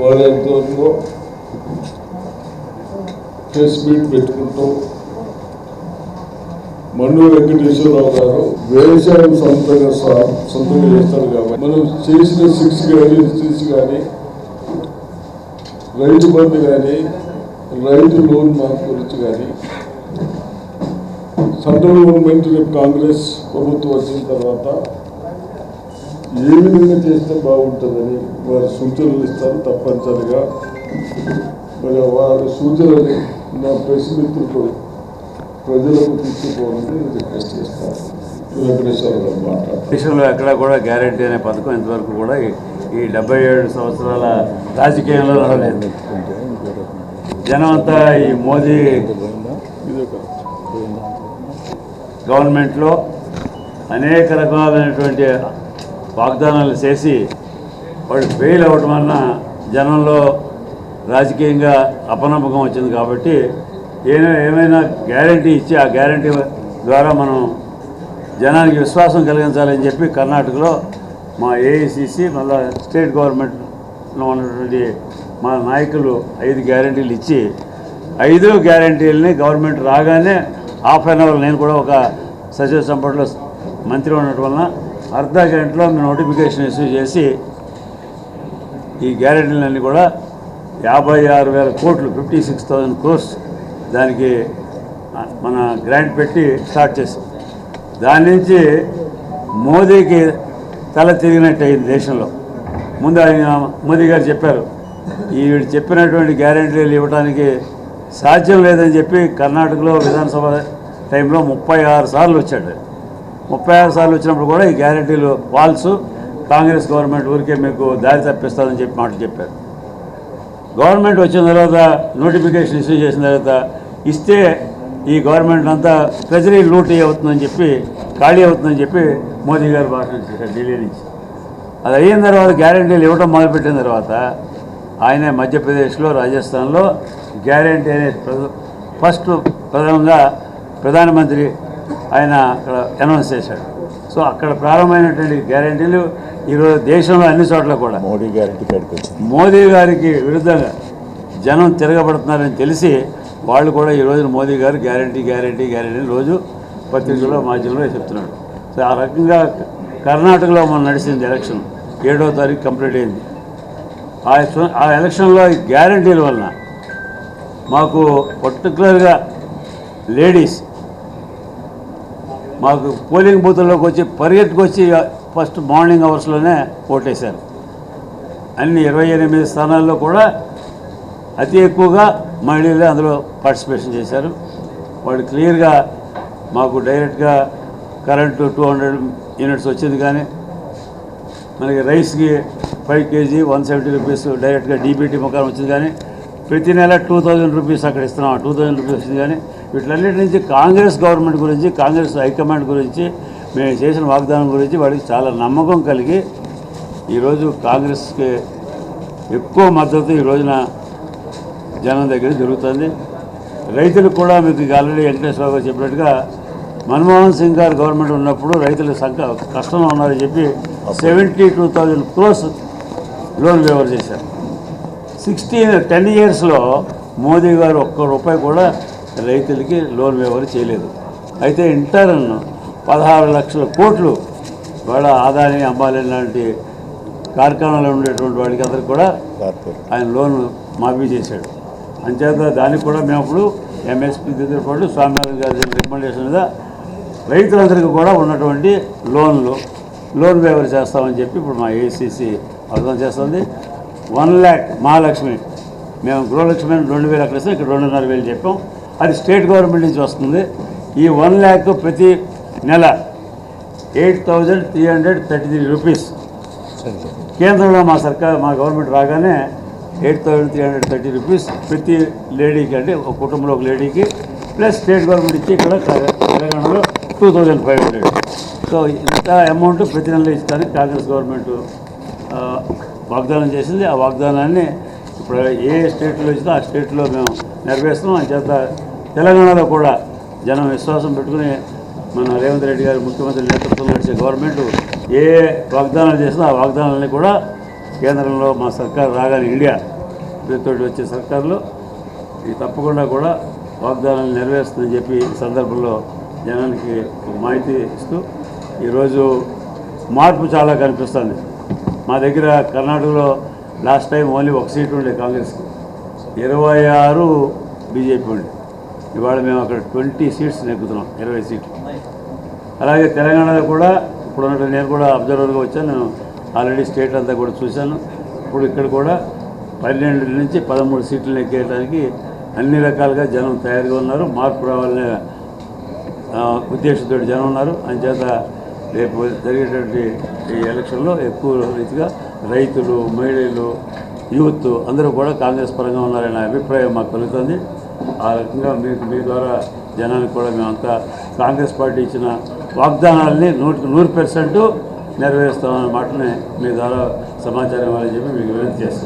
వారి ఆధ్వర్యంలో press meet పెట్టుకుంటూ. మన్ను వెంకటేశ్వరరావు గారు వ్యవసాయం సొంతంగా సొంతంగా చేస్తారు కాబట్టి మనం చేసిన సిక్స్ కానీ సిక్స్ కానీ రైతు బంధు కానీ రైతు లోన్ మార్పు గురించి కానీ సెంట్రల్ గవర్నమెంట్ రేపు కాంగ్రెస్ ప్రభుత్వం వచ్చిన తర్వాత ఏ విధంగా చేస్తే బాగుంటుందని వారు సూచనలు ఇస్తారు తప్పనిసరిగా. మరి వారి సూచనలు నా ప్రెస్ మిత్రులు ప్రజలకు తీసుకుపోవాలని రిక్వెస్ట్ చేస్తారు దేశంలో ఎక్కడా కూడా గ్యారంటీ అనే పథకం ఇంతవరకు కూడా ఈ- డెబ్బై ఏడు సంవత్సరాల రాజకీయంలో రాలేదు. జనం అంతా ఈ మోదీ గవర్నమెంట్లో అనేక రకాలైనటువంటి వాగ్దానాలు చేసి వాళ్ళు ఫెయిల్ అవ్వటం వలన జనంలో రాజకీయంగా అపనమ్మకం వచ్చింది కాబట్టి ఏమైనా ఏమైనా గ్యారంటీ ఇచ్చి ఆ గ్యారంటీ ద్వారా మనం జనానికి విశ్వాసం కలిగించాలని చెప్పి కర్ణాటకలో మా ఏఐసిసి మళ్ళా స్టేట్ గవర్నమెంట్లో ఉన్నటువంటి మా నాయకులు ఐదు గ్యారంటీలు ఇచ్చి ఐదు గ్యారంటీలని గవర్నమెంట్ రాగానే హాఫ్ అన్ అవర్ నేను కూడా ఒక సచివ సంపట్లో మంత్రి ఉండటం వలన అర్ధ గంటలో నోటిఫికేషన్ ఇష్యూ చేసి ఈ గ్యారెంటీలన్నీ కూడా యాభై ఆరు వేల కోట్లు ఫిఫ్టీ సిక్స్ థౌజండ్ క్రోర్స్ దానికి మన గ్రాంట్ పెట్టి స్టార్ట్ చేసాం దాని నుంచి మోదీకి తల తిరిగినట్టు అయింది దేశంలో. ముందు ఆయన మోదీ గారు చెప్పారు ఈ చెప్పినటువంటి గ్యారెంటీలు ఇవ్వడానికి సాధ్యం లేదని చెప్పి కర్ణాటకలో విధానసభ టైంలో ముప్పై ఆరు సార్లు వచ్చాడు. ముప్పై ఆరు సార్లు వచ్చినప్పుడు కూడా ఈ గ్యారెంటీలు వాల్స్ కాంగ్రెస్ గవర్నమెంట్ ఊరికే మీకు దారి తప్పిస్తుందని చెప్పి మాటలు చెప్పారు. గవర్నమెంట్ వచ్చిన తర్వాత నోటిఫికేషన్ ఇష్యూ చేసిన తర్వాత ఇస్తే ఈ గవర్నమెంట్ అంతా ట్రెజరీ లూటీ అవుతుందని చెప్పి ఖాళీ అవుతుందని చెప్పి మోదీ గారు భాషణ చేశారు ఢిల్లీ నుంచి. అది అయిన తర్వాత గ్యారంటీలు ఇవ్వడం మొదలుపెట్టిన తర్వాత ఆయనే మధ్యప్రదేశ్లో రాజస్థాన్లో గ్యారంటీ అనే ప్ర- ఫస్ట్ ప్రధానంగా ప్రధానమంత్రి ఆయన అక్కడ అనౌన్స్ చేశాడు. సో అక్కడ ప్రారంభమైనటువంటి గ్యారంటీలు ఈరోజు దేశంలో అన్ని చోట్ల కూడా. మోడీ గ్యారంటీ మోదీ గారికి విరుద్ధంగా జనం తిరగబడుతున్నారని తెలిసి వాళ్ళు కూడా ఈ రోజున మోదీ గారు గ్యారంటీ గ్యారంటీ గ్యారంటీ రోజు పత్రికల్లో మాధ్యమంలో చెప్తున్నాడు. సో ఆ రకంగా కర్ణాటకలో మనం నడిచింది ఎలక్షన్. ఏడో తారీఖు కంప్లీట్ అయింది. ఆ ఎలక్షన్- ఆ ఎలక్షన్లో గ్యారంటీల వలన మాకు పర్టికులర్గా లేడీస్ మాకు పోలింగ్ బూత్లోకి వచ్చి పరిగెట్టుకొచ్చి ఫస్ట్ మార్నింగ్ అవర్స్లోనే ఓటేశారు. అన్ని ఇరవై ఎనిమిది స్థానాల్లో కూడా అతి ఎక్కువగా మహిళలే అందులో పార్టిసిపేషన్ చేశారు. వాళ్ళు క్లియర్గా మాకు డైరెక్ట్గా కరెంటు టూ హండ్రెడ్ యూనిట్స్ వచ్చింది కానీ మనకి రైస్కి five kg one seventy rupees డైరెక్ట్గా డీబీటీ ముఖాన్ని వచ్చింది కానీ ప్రతి నెల టూ థౌజండ్ రూపీస్ అక్కడ ఇస్తున్నాం. టూ థౌజండ్ రూపీస్ వచ్చింది కానీ వీటిలన్నిటి నుంచి కాంగ్రెస్ గవర్నమెంట్ గురించి కాంగ్రెస్ హైకమాండ్ గురించి మేము చేసిన వాగ్దానం గురించి వాడికి చాలా నమ్మకం కలిగి ఈరోజు కాంగ్రెస్కి ఎక్కువ మద్దతు ఈ రోజున జనం దగ్గర జరుగుతుంది. రైతులకు కూడా మీకు ఆల్రెడీ వెంకటేశ్వరరావు గారు చెప్పినట్టుగా మన్మోహన్ సింగ్ గారు గవర్నమెంట్ ఉన్నప్పుడు రైతులు సంఖ కష్టంలో ఉన్నారని చెప్పి seventy two thousand crores loan waiver చేశారు. సిక్స్టీన్ టెన్ ఇయర్స్లో మోదీ గారు ఒక్క రూపాయి కూడా రైతులకి లోన్ వేవర్ చేయలేదు. అయితే ఇంటర్న్ పదహారు లక్షల కోట్లు వాళ్ళ ఆదాని అంబానీ లాంటి కార్ఖానాలో ఉండేటువంటి వాడికి అందరికి కూడా ఆయన లోన్ మాఫీ చేశాడు. అంచేత దానికి కూడా మేము అప్పుడు ఎంఎస్పీ పాటు స్వామినాథన్ గారి రికమెండేషన్ మీద రైతులందరికీ కూడా ఉన్నటువంటి లోన్లు లోన్ వేవర్ చేస్తామని చెప్పి ఇప్పుడు మా ఏసీసీ అర్థం చేస్తుంది. వన్ ల్యాక్ మహాలక్ష్మి మేము గృహలక్ష్మి రెండు వేలు అక్కడ ఇస్తాం ఇక్కడ రెండున్నర వేలు చెప్పాం. అది స్టేట్ గవర్నమెంట్ నుంచి వస్తుంది. ఈ వన్ ల్యాక్ ప్రతి నెల eight thousand three hundred thirty three rupees. కేంద్రంలో మా సర్కార్ మా గవర్నమెంట్ రాగానే eight thousand three hundred thirty rupees ప్రతి లేడీకి అంటే ఒక కుటుంబంలో ఒక లేడీకి ప్లస్ స్టేట్ గవర్నమెంట్ ఇచ్చి ఇక్కడ తెలంగాణలో two thousand five hundred. So ఇంత అమౌంట్ ప్రతి నెల ఇస్తానికి కాంగ్రెస్ గవర్నమెంట్ వాగ్దానం చేసింది. ఆ వాగ్దానాన్ని ఇప్పుడు ఏ స్టేట్లో ఇచ్చినా ఆ స్టేట్లో మేము నెరవేరుస్తున్నాం. అంచేత తెలంగాణలో కూడా జనం విశ్వాసం పెట్టుకుని మన రేవంత్ రెడ్డి గారు ముఖ్యమంత్రి నేతృత్వంలో నడిచే గవర్నమెంట్ ఏ వాగ్దానాలు చేసినా ఆ వాగ్దానాలని కూడా కేంద్రంలో మా సర్కారు రాగానే ఇండియా తోటి వచ్చే సర్కారులో. ఇది తప్పకుండా కూడా వాగ్దానాలు నెరవేరుస్తుందని చెప్పి ఈ సందర్భంలో జనానికి ఒక మాహితి ఇస్తూ ఈరోజు మార్పు చాలా కనిపిస్తుంది. మా దగ్గర కర్ణాటకలో లాస్ట్ టైం ఓన్లీ ఒక సీట్ ఉండే కాంగ్రెస్కి. ఇరవై ఆరు బీజేపీ ఉండే. ఇవాళ మేము అక్కడ ట్వంటీ సీట్స్ నెగ్గుతున్నాం ఇరవై సీట్లు. అలాగే తెలంగాణలో కూడా ఇప్పుడు ఉన్నట్టు నేను కూడా అబ్జర్వర్గా వచ్చాను నేను ఆల్రెడీ స్టేట్ అంతా కూడా చూశాను. ఇప్పుడు ఇక్కడ కూడా పన్నెండు నుంచి పదమూడు సీట్లు ఎక్కేయడానికి అన్ని రకాలుగా జనం తయారుగా ఉన్నారు. మార్పు రావాలనే ఉద్దేశంతో జనం ఉన్నారు. అంచేత రేపు జరిగేటువంటి ఈ ఎలక్షన్లో ఎక్కువ రీతిగా రైతులు మహిళలు యూత్ అందరూ కూడా కాంగ్రెస్ పరంగా ఉన్నారనే అభిప్రాయం మాకు కలుగుతుంది. ఆ రకంగా మీకు మీ ద్వారా జనానికి కూడా మేమంతా కాంగ్రెస్ పార్టీ ఇచ్చిన వాగ్దానాలని నూటికి నూరు పర్సెంట్ నెరవేరుస్తామన్న మాటని మీ ద్వారా సమాచారం ఇవ్వాలని చెప్పి మీకు వినతి చేస్తాం